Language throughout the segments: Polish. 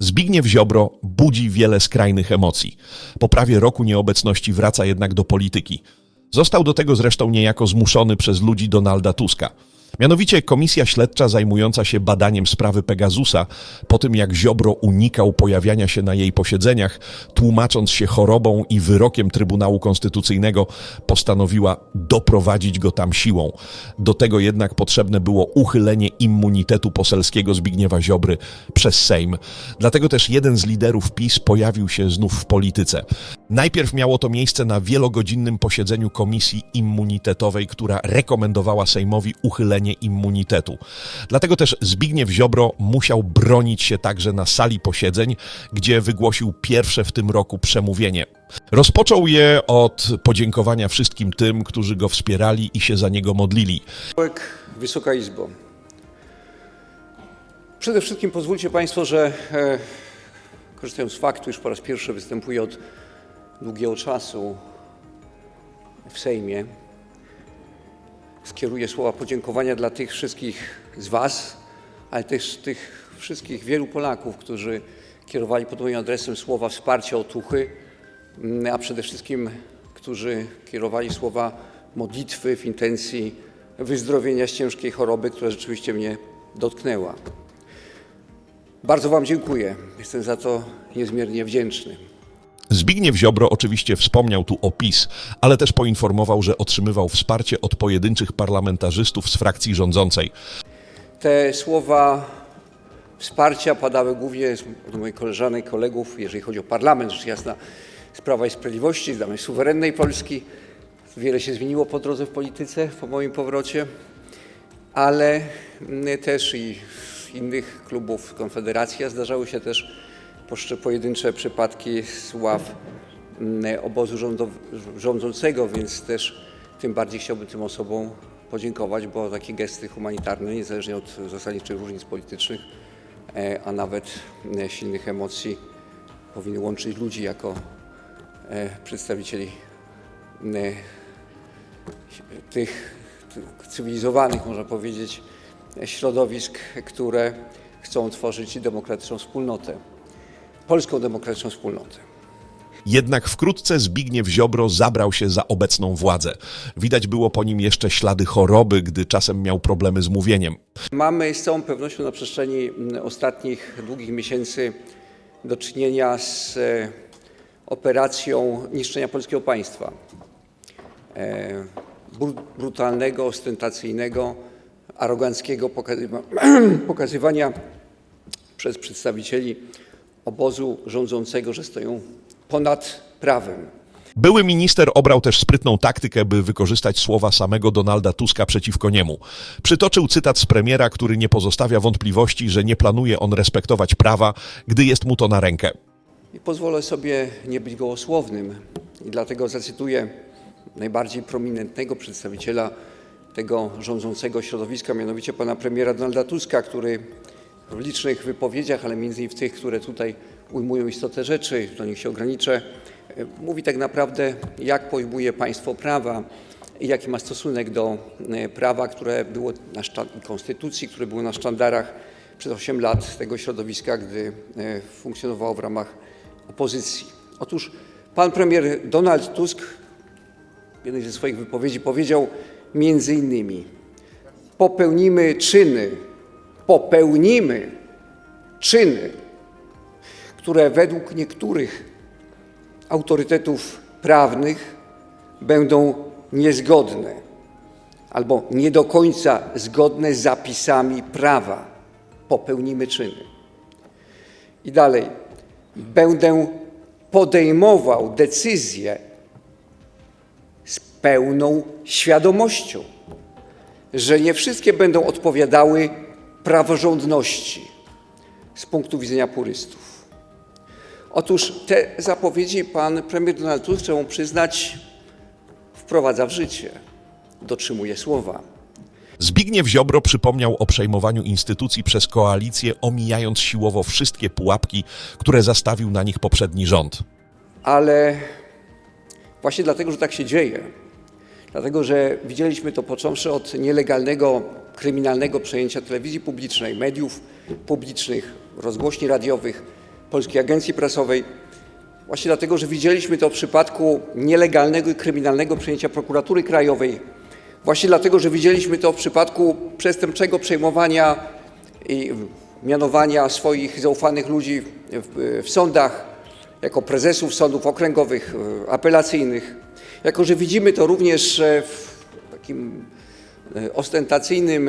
Zbigniew Ziobro budzi wiele skrajnych emocji. Po prawie roku nieobecności wraca jednak do polityki. Został do tego zresztą niejako zmuszony przez ludzi Donalda Tuska. Mianowicie komisja śledcza zajmująca się badaniem sprawy Pegasusa, po tym jak Ziobro unikał pojawiania się na jej posiedzeniach, tłumacząc się chorobą i wyrokiem Trybunału Konstytucyjnego, postanowiła doprowadzić go tam siłą. Do tego jednak potrzebne było uchylenie immunitetu poselskiego Zbigniewa Ziobry przez Sejm. Dlatego też jeden z liderów PiS pojawił się znów w polityce. Najpierw miało to miejsce na wielogodzinnym posiedzeniu komisji immunitetowej, która rekomendowała Sejmowi uchylenie immunitetu. Dlatego też Zbigniew Ziobro musiał bronić się także na sali posiedzeń, gdzie wygłosił pierwsze w tym roku przemówienie. Rozpoczął je od podziękowania wszystkim tym, którzy go wspierali i się za niego modlili. Wysoka Izbo. Przede wszystkim pozwólcie Państwo, że e, korzystając z faktu, iż po raz pierwszy występuję od długiego czasu w Sejmie, skieruję słowa podziękowania dla tych wszystkich z Was, ale też tych wszystkich wielu Polaków, którzy kierowali pod moim adresem słowa wsparcia, otuchy, mm, a przede wszystkim, którzy kierowali słowa modlitwy w intencji wyzdrowienia z ciężkiej choroby, która rzeczywiście mnie dotknęła. Bardzo Wam dziękuję. Jestem za to niezmiernie wdzięczny. Zbigniew Ziobro oczywiście wspomniał tu o PiS, ale też poinformował, że otrzymywał wsparcie od pojedynczych parlamentarzystów z frakcji rządzącej. Te słowa wsparcia padały głównie od moich koleżanek, kolegów, jeżeli chodzi o parlament, rzecz jasna, z Prawa i Sprawiedliwości, z danej suwerennej Polski. Wiele się zmieniło po drodze w polityce, po moim powrocie, ale mm, też i innych klubów Konfederacji, a zdarzały się też pojedyncze przypadki z ław mm, obozu rządow- rządzącego, więc też tym bardziej chciałbym tym osobom podziękować, bo takie gesty humanitarne, niezależnie od zasadniczych różnic politycznych, e, a nawet e, silnych emocji, powinny łączyć ludzi jako e, przedstawicieli e, tych cywilizowanych, można powiedzieć, środowisk, które chcą tworzyć demokratyczną wspólnotę, polską demokratyczną wspólnotę. Jednak wkrótce Zbigniew Ziobro zabrał się za obecną władzę. Widać było po nim jeszcze ślady choroby, gdy czasem miał problemy z mówieniem. Mamy z całą pewnością na przestrzeni ostatnich długich miesięcy do czynienia z e, operacją niszczenia polskiego państwa. E, bru- brutalnego, ostentacyjnego, aroganckiego pokazywa pokazywania przez przedstawicieli obozu rządzącego, że stoją ponad prawem. Były minister obrał też sprytną taktykę, by wykorzystać słowa samego Donalda Tuska przeciwko niemu. Przytoczył cytat z premiera, który nie pozostawia wątpliwości, że nie planuje on respektować prawa, gdy jest mu to na rękę. I pozwolę sobie nie być gołosłownym i dlatego zacytuję najbardziej prominentnego przedstawiciela tego rządzącego środowiska, mianowicie pana premiera Donalda Tuska, który w licznych wypowiedziach, ale między innymi w tych, które tutaj ujmują istotę rzeczy, do nich się ograniczę, e, mówi tak naprawdę, jak pojmuje państwo prawa i jaki ma stosunek do e, prawa, które było na konstytucji, które było na sztandarach przez 8 lat tego środowiska, gdy e, funkcjonowało w ramach opozycji. Otóż pan premier Donald Tusk w jednej ze swoich wypowiedzi powiedział między innymi popełnimy czyny, popełnimy czyny, które według niektórych autorytetów prawnych będą niezgodne albo nie do końca zgodne z zapisami prawa. Popełnimy czyny. I dalej. Będę podejmował decyzje z pełną świadomością, że nie wszystkie będą odpowiadały praworządności z punktu widzenia purystów. Otóż te zapowiedzi pan premier Donald Tusk, trzeba mu przyznać, wprowadza w życie, dotrzymuje słowa. Zbigniew Ziobro przypomniał o przejmowaniu instytucji przez koalicję, omijając siłowo wszystkie pułapki, które zastawił na nich poprzedni rząd. Ale właśnie dlatego, że tak się dzieje, dlatego, że widzieliśmy to począwszy od nielegalnego, kryminalnego przejęcia telewizji publicznej, mediów publicznych, rozgłośni radiowych, Polskiej Agencji Prasowej. Właśnie dlatego, że widzieliśmy to w przypadku nielegalnego i kryminalnego przejęcia prokuratury krajowej. Właśnie dlatego, że widzieliśmy to w przypadku przestępczego przejmowania i mianowania swoich zaufanych ludzi w, w sądach jako prezesów sądów okręgowych, e, apelacyjnych. Jako, że widzimy to również e, w takim ostentacyjnym,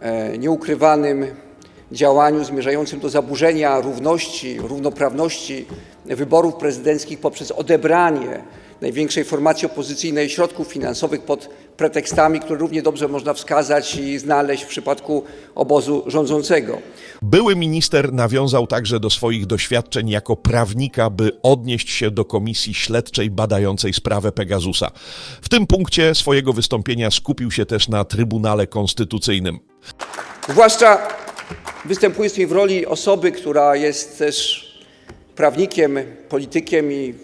e, nieukrywanym działaniu zmierzającym do zaburzenia równości, równoprawności wyborów prezydenckich poprzez odebranie największej formacji opozycyjnej środków finansowych pod pretekstami, które równie dobrze można wskazać i znaleźć w przypadku obozu rządzącego. Były minister nawiązał także do swoich doświadczeń jako prawnika, by odnieść się do komisji śledczej badającej sprawę Pegasusa. W tym punkcie swojego wystąpienia skupił się też na Trybunale Konstytucyjnym. Zwłaszcza występuję tutaj w roli osoby, która jest też prawnikiem, politykiem i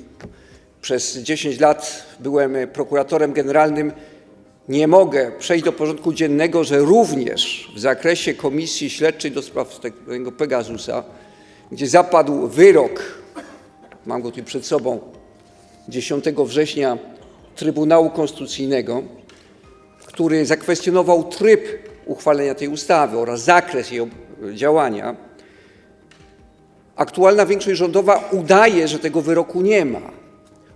przez 10 lat byłem prokuratorem generalnym. Nie mogę przejść do porządku dziennego, że również w zakresie Komisji Śledczej do spraw tego Pegasusa, gdzie zapadł wyrok, mam go tu przed sobą, 10 września Trybunału Konstytucyjnego, który zakwestionował tryb uchwalenia tej ustawy oraz zakres jej działania, aktualna większość rządowa udaje, że tego wyroku nie ma.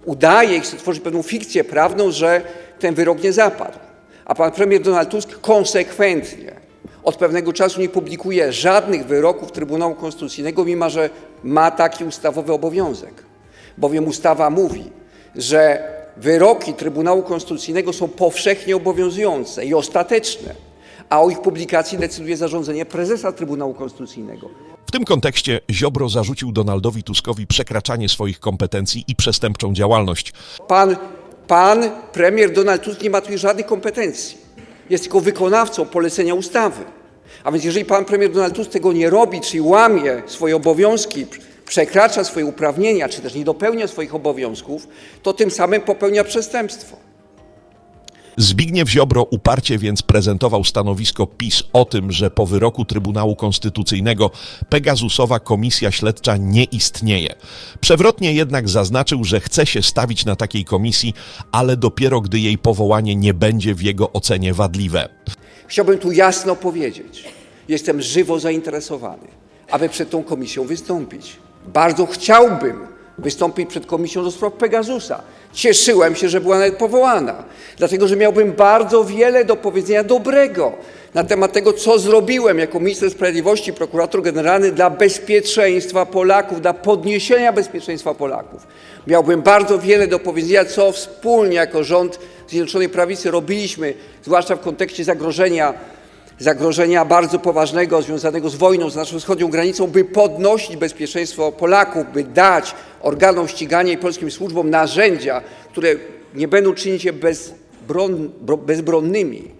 Udaje i chce tworzyć pewną fikcję prawną, że ten wyrok nie zapadł. A pan premier Donald Tusk konsekwentnie od pewnego czasu nie publikuje żadnych wyroków Trybunału Konstytucyjnego, mimo że ma taki ustawowy obowiązek. Bowiem ustawa mówi, że wyroki Trybunału Konstytucyjnego są powszechnie obowiązujące i ostateczne, a o ich publikacji decyduje zarządzenie prezesa Trybunału Konstytucyjnego. W tym kontekście Ziobro zarzucił Donaldowi Tuskowi przekraczanie swoich kompetencji i przestępczą działalność. Pan, pan premier Donald Tusk nie ma tu żadnych kompetencji. Jest tylko wykonawcą polecenia ustawy. A więc jeżeli pan premier Donald Tusk tego nie robi, czyli łamie swoje obowiązki, przekracza swoje uprawnienia, czy też nie dopełnia swoich obowiązków, to tym samym popełnia przestępstwo. Zbigniew Ziobro uparcie więc prezentował stanowisko PiS o tym, że po wyroku Trybunału Konstytucyjnego Pegasusowa Komisja Śledcza nie istnieje. Przewrotnie jednak zaznaczył, że chce się stawić na takiej komisji, ale dopiero gdy jej powołanie nie będzie w jego ocenie wadliwe. Chciałbym tu jasno powiedzieć, jestem żywo zainteresowany, aby przed tą komisją wystąpić. Bardzo chciałbym wystąpić przed komisją do spraw Pegasusa. Cieszyłem się, że była nawet powołana, dlatego że miałbym bardzo wiele do powiedzenia dobrego na temat tego, co zrobiłem jako minister sprawiedliwości, prokurator generalny dla bezpieczeństwa Polaków, dla podniesienia bezpieczeństwa Polaków. Miałbym bardzo wiele do powiedzenia, co wspólnie jako rząd Zjednoczonej Prawicy robiliśmy, zwłaszcza w kontekście zagrożenia zagrożenia bardzo poważnego związanego z wojną z naszą wschodnią granicą, by podnosić bezpieczeństwo Polaków, by dać organom ścigania i polskim służbom narzędzia, które nie będą czynić je bezbron, bro- bezbronnymi,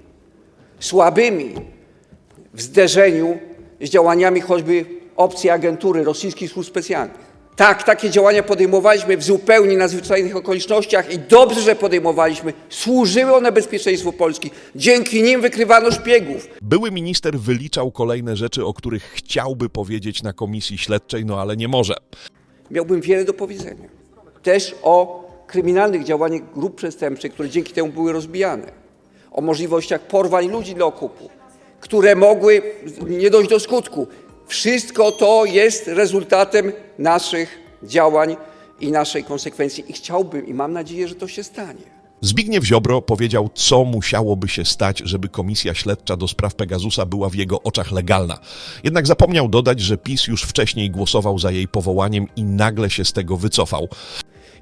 słabymi w zderzeniu z działaniami choćby opcji agentury rosyjskich służb specjalnych. Tak, takie działania podejmowaliśmy w zupełnie nadzwyczajnych okolicznościach i dobrze, że podejmowaliśmy. Służyły one bezpieczeństwu Polski. Dzięki nim wykrywano szpiegów. Były minister wyliczał kolejne rzeczy, o których chciałby powiedzieć na komisji śledczej, no ale nie może. miałbym wiele do powiedzenia. Też o kryminalnych działaniach grup przestępczych, które dzięki temu były rozbijane. O możliwościach porwań ludzi dla okupu, które mogły nie dojść do skutku. Wszystko to jest rezultatem naszych działań i naszej konsekwencji. I chciałbym, i mam nadzieję, że to się stanie. Zbigniew Ziobro powiedział, co musiałoby się stać, żeby komisja śledcza do spraw Pegasusa była w jego oczach legalna. Jednak zapomniał dodać, że PiS już wcześniej głosował za jej powołaniem i nagle się z tego wycofał.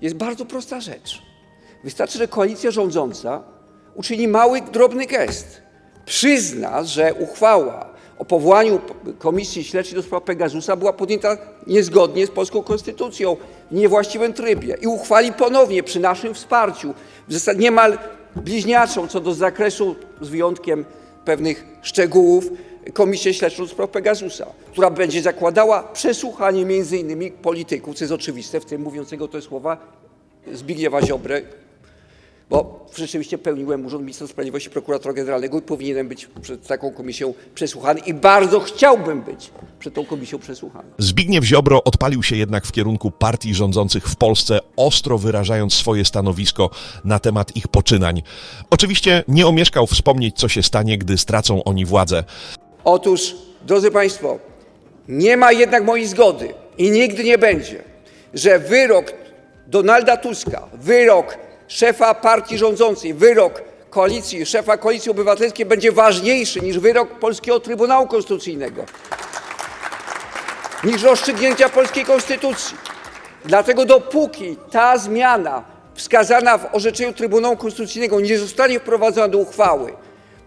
Jest bardzo prosta rzecz. Wystarczy, że koalicja rządząca uczyni mały, drobny gest. Przyzna, że uchwała o powołaniu Komisji Śledczej do spraw Pegasusa była podjęta niezgodnie z polską konstytucją, w niewłaściwym trybie i uchwali ponownie przy naszym wsparciu, w zasadzie niemal bliźniaczą co do zakresu, z wyjątkiem pewnych szczegółów, Komisję Śledczą do spraw Pegasusa, która będzie zakładała przesłuchanie między innymi polityków, co jest oczywiste, w tym mówiącego te słowa Zbigniewa Ziobry, bo rzeczywiście pełniłem urząd ministra sprawiedliwości prokuratora generalnego i powinienem być przed taką komisją przesłuchany i bardzo chciałbym być przed tą komisją przesłuchany. Zbigniew Ziobro odpalił się jednak w kierunku partii rządzących w Polsce, ostro wyrażając swoje stanowisko na temat ich poczynań. Oczywiście nie omieszkał wspomnieć, co się stanie, gdy stracą oni władzę. Otóż, drodzy Państwo, nie ma jednak mojej zgody i nigdy nie będzie, że wyrok Donalda Tuska, wyrok szefa partii rządzącej, wyrok koalicji, szefa koalicji obywatelskiej będzie ważniejszy niż wyrok Polskiego Trybunału Konstytucyjnego, niż rozstrzygnięcia polskiej konstytucji. Dlatego dopóki ta zmiana wskazana w orzeczeniu Trybunału Konstytucyjnego nie zostanie wprowadzona do uchwały,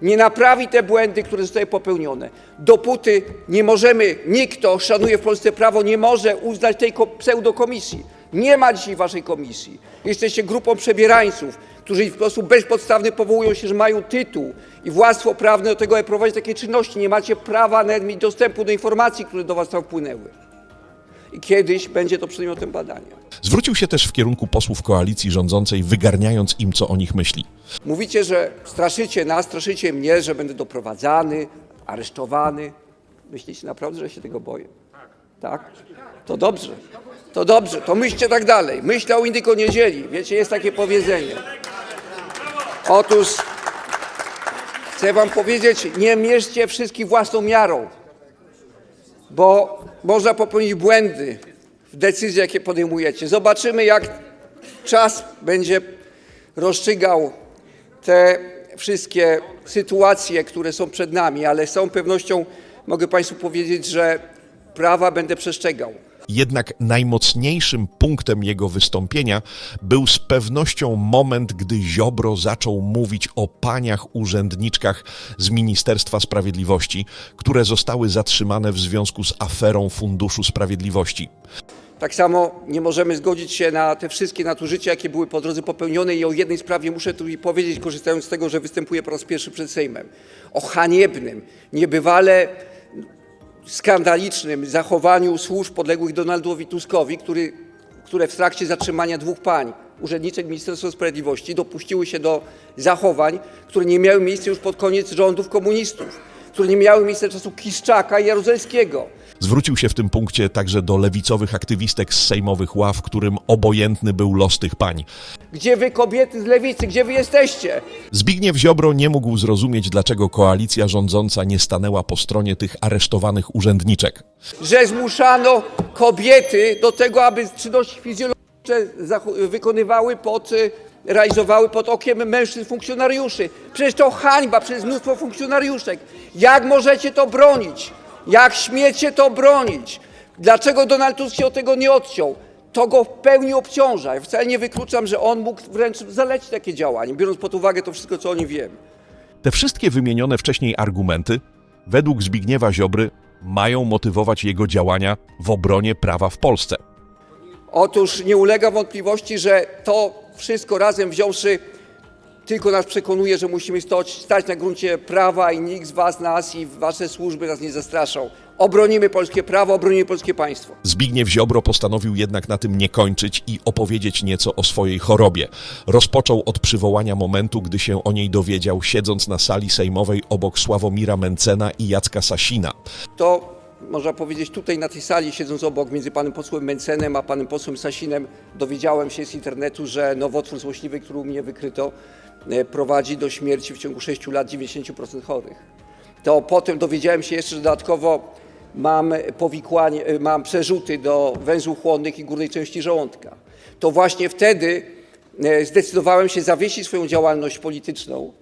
nie naprawi te błędy, które zostały popełnione, dopóty nie możemy, nikt, kto szanuje w Polsce prawo, nie może uznać tej ko- pseudokomisji. Nie ma dzisiaj waszej komisji. Jesteście grupą przebierańców, którzy w sposób bezpodstawny powołują się, że mają tytuł i władztwo prawne do tego, aby prowadzić takie czynności. Nie macie prawa nawet mieć dostępu do informacji, które do was tam wpłynęły. I kiedyś będzie to przedmiotem badania. Zwrócił się też w kierunku posłów koalicji rządzącej, wygarniając im, co o nich myśli. Mówicie, że straszycie nas, straszycie mnie, że będę doprowadzany, aresztowany. Myślicie naprawdę, że się tego boję? Tak? To dobrze. To dobrze. To myślcie tak dalej. Myślę o indyko niedzieli. Wiecie, jest takie powiedzenie. Otóż chcę wam powiedzieć, nie mierzcie wszystkich własną miarą, bo można popełnić błędy w decyzjach, jakie podejmujecie. Zobaczymy, jak czas będzie rozstrzygał te wszystkie sytuacje, które są przed nami, ale z całą pewnością mogę Państwu powiedzieć, że prawa będę przestrzegał. Jednak najmocniejszym punktem jego wystąpienia był z pewnością moment, gdy Ziobro zaczął mówić o paniach urzędniczkach z Ministerstwa Sprawiedliwości, które zostały zatrzymane w związku z aferą Funduszu Sprawiedliwości. Tak samo nie możemy zgodzić się na te wszystkie nadużycia, jakie były po drodze popełnione i o jednej sprawie muszę tu powiedzieć, korzystając z tego, że występuję po raz pierwszy przed Sejmem. O haniebnym, niebywale skandalicznym zachowaniu służb podległych Donaldowi Tuskowi, które w trakcie zatrzymania dwóch pań, urzędniczek Ministerstwa Sprawiedliwości, dopuściły się do zachowań, które nie miały miejsca już pod koniec rządów komunistów, które nie miały miejsca czasu Kiszczaka i Jaruzelskiego. Zwrócił się w tym punkcie także do lewicowych aktywistek z sejmowych ław, którym obojętny był los tych pań. Gdzie wy kobiety z lewicy, gdzie wy jesteście? Zbigniew Ziobro nie mógł zrozumieć, dlaczego koalicja rządząca nie stanęła po stronie tych aresztowanych urzędniczek. Że zmuszano kobiety do tego, aby czynności fizjologiczne wykonywały pod, y, realizowały pod okiem mężczyzn funkcjonariuszy. Przecież to hańba przez mnóstwo funkcjonariuszek. Jak możecie to bronić? Jak śmiecie to bronić? Dlaczego Donald Tusk się od tego nie odciął? To go w pełni obciąża. Ja wcale nie wykluczam, że on mógł wręcz zalecić takie działanie, biorąc pod uwagę to wszystko, co o nim wiemy. Te wszystkie wymienione wcześniej argumenty, według Zbigniewa Ziobry, mają motywować jego działania w obronie prawa w Polsce. Otóż nie ulega wątpliwości, że to wszystko razem wziąwszy tylko nas przekonuje, że musimy stać, na gruncie prawa i nikt z Was nas i Wasze służby nas nie zastraszą. Obronimy polskie prawo, obronimy polskie państwo. Zbigniew Ziobro postanowił jednak na tym nie kończyć i opowiedzieć nieco o swojej chorobie. Rozpoczął od przywołania momentu, gdy się o niej dowiedział, siedząc na sali sejmowej obok Sławomira Mencena i Jacka Sasina. To można powiedzieć tutaj na tej sali, siedząc obok między panem posłem Mencenem a panem posłem Sasinem, dowiedziałem się z internetu, że nowotwór złośliwy, który u mnie wykryto, e, prowadzi do śmierci w ciągu 6 lat 90% chorych. To potem dowiedziałem się jeszcze, że dodatkowo mam powikłanie, e, mam przerzuty do węzłów chłonnych i górnej części żołądka. To właśnie wtedy e, zdecydowałem się zawiesić swoją działalność polityczną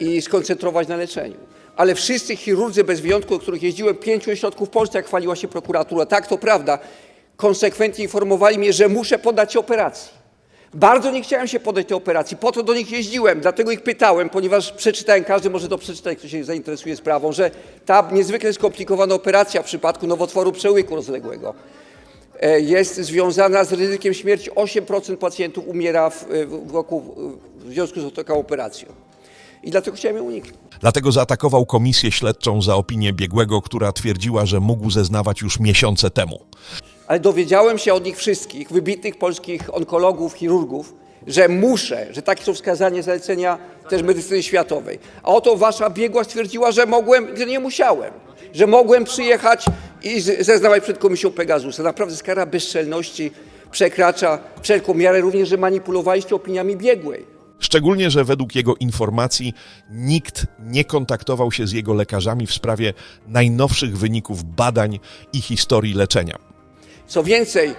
i skoncentrować na leczeniu. Ale wszyscy chirurdzy bez wyjątku, do których jeździłem, pięciu ośrodków w Polsce, jak chwaliła się prokuratura, tak to prawda, konsekwentnie informowali mnie, że muszę poddać się operacji. Bardzo nie chciałem się poddać tej operacji, po to do nich jeździłem, dlatego ich pytałem, ponieważ przeczytałem, każdy może to przeczytać, kto się zainteresuje sprawą, że ta niezwykle skomplikowana operacja w przypadku nowotworu przełyku rozległego e, jest związana z ryzykiem śmierci. 8% pacjentów umiera w, w, roku, w związku z taką operacją. I dlatego chciałem ją uniknąć. Dlatego zaatakował komisję śledczą za opinię biegłego, która twierdziła, że mógł zeznawać już miesiące temu. Ale dowiedziałem się od nich wszystkich, wybitnych polskich onkologów, chirurgów, że muszę, że takie są wskazania, zalecenia też medycyny światowej. A oto wasza biegła stwierdziła, że mogłem, że nie musiałem, że mogłem przyjechać i zeznawać przed komisją Pegasusa. Naprawdę skala bezczelności przekracza wszelką miarę, również, że manipulowaliście opiniami biegłej. Szczególnie, że według jego informacji nikt nie kontaktował się z jego lekarzami w sprawie najnowszych wyników badań i historii leczenia. Co więcej,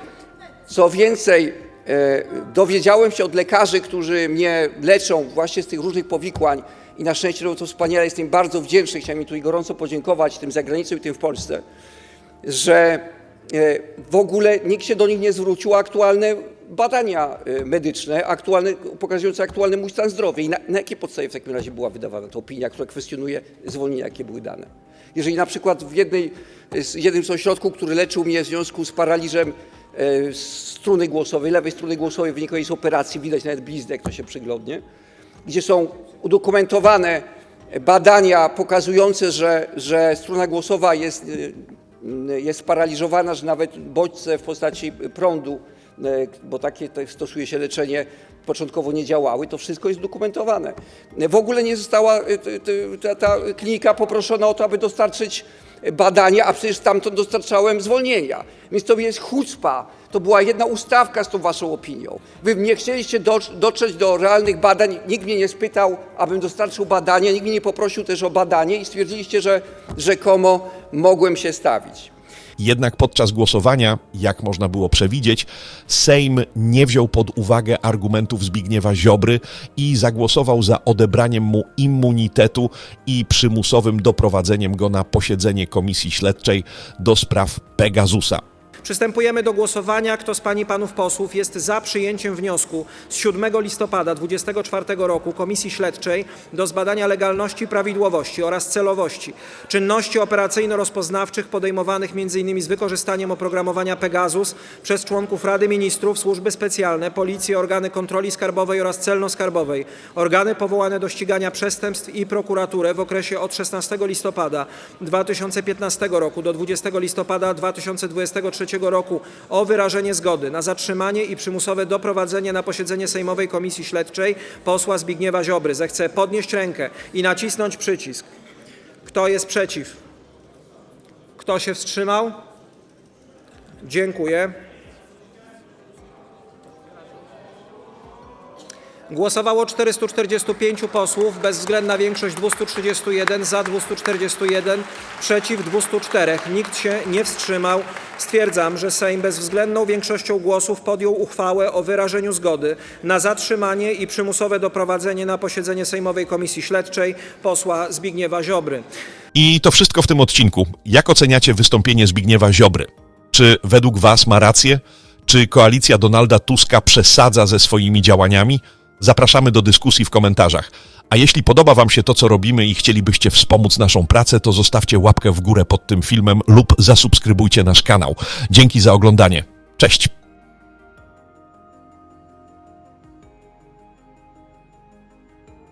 co więcej, e, dowiedziałem się od lekarzy, którzy mnie leczą właśnie z tych różnych powikłań i na szczęście robią to wspaniale, jestem bardzo wdzięczny, chciałem im tu gorąco podziękować, tym za granicą i tym w Polsce, że e, w ogóle nikt się do nich nie zwrócił. Aktualne badania e, medyczne, pokazujące aktualny mój stan zdrowia. I na, jakiej podstawie w takim razie była wydawana ta opinia, która kwestionuje zwolnienia, jakie były dane? Jeżeli na przykład w z jednym z ośrodków, który leczył mnie w związku z paraliżem e, struny głosowej, lewej struny głosowej wynikającej z operacji, widać nawet bliznę, jak to się przyglądnie, gdzie są udokumentowane badania pokazujące, że, że struna głosowa jest, y, jest że nawet bodźce w postaci prądu, y, bo takie to stosuje się leczenie, początkowo nie działały, to wszystko jest dokumentowane. W ogóle nie została ty- ta, ta klinika poproszona o to, aby dostarczyć badania, a przecież stamtąd dostarczałem zwolnienia. Więc to jest chucpa. To była jedna ustawka z tą waszą opinią. Wy nie chcieliście do, dotrzeć do realnych badań, nikt mnie nie spytał, abym dostarczył badania, nikt mnie nie poprosił też o badanie i stwierdziliście, że rzekomo mogłem się stawić. Jednak podczas głosowania, jak można było przewidzieć, Sejm nie wziął pod uwagę argumentów Zbigniewa Ziobry i zagłosował za odebraniem mu immunitetu i przymusowym doprowadzeniem go na posiedzenie Komisji Śledczej do spraw Pegasusa. Przystępujemy do głosowania. Kto z Pań i Panów Posłów jest za przyjęciem wniosku z 7 listopada 2024 roku Komisji Śledczej do zbadania legalności, prawidłowości oraz celowości czynności operacyjno-rozpoznawczych podejmowanych m.in. z wykorzystaniem oprogramowania Pegasus przez członków Rady Ministrów, służby specjalne, policję, organy kontroli skarbowej oraz celno-skarbowej, organy powołane do ścigania przestępstw i prokuraturę w okresie od 16 listopada 2015 roku do 20 listopada 2023 roku o wyrażenie zgody na zatrzymanie i przymusowe doprowadzenie na posiedzenie Sejmowej Komisji Śledczej posła Zbigniewa Ziobry. Zechce podnieść rękę i nacisnąć przycisk. Kto jest przeciw? Kto się wstrzymał? Dziękuję. Głosowało 445 posłów, bezwzględna większość 231, za 241, przeciw 204. Nikt się nie wstrzymał. Stwierdzam, że Sejm bezwzględną większością głosów podjął uchwałę o wyrażeniu zgody na zatrzymanie i przymusowe doprowadzenie na posiedzenie Sejmowej Komisji Śledczej posła Zbigniewa Ziobry. I to wszystko w tym odcinku. Jak oceniacie wystąpienie Zbigniewa Ziobry? Czy według Was ma rację? Czy koalicja Donalda Tuska przesadza ze swoimi działaniami? Zapraszamy do dyskusji w komentarzach. A jeśli podoba Wam się to, co robimy i chcielibyście wspomóc naszą pracę, to zostawcie łapkę w górę pod tym filmem lub zasubskrybujcie nasz kanał. Dzięki za oglądanie. Cześć!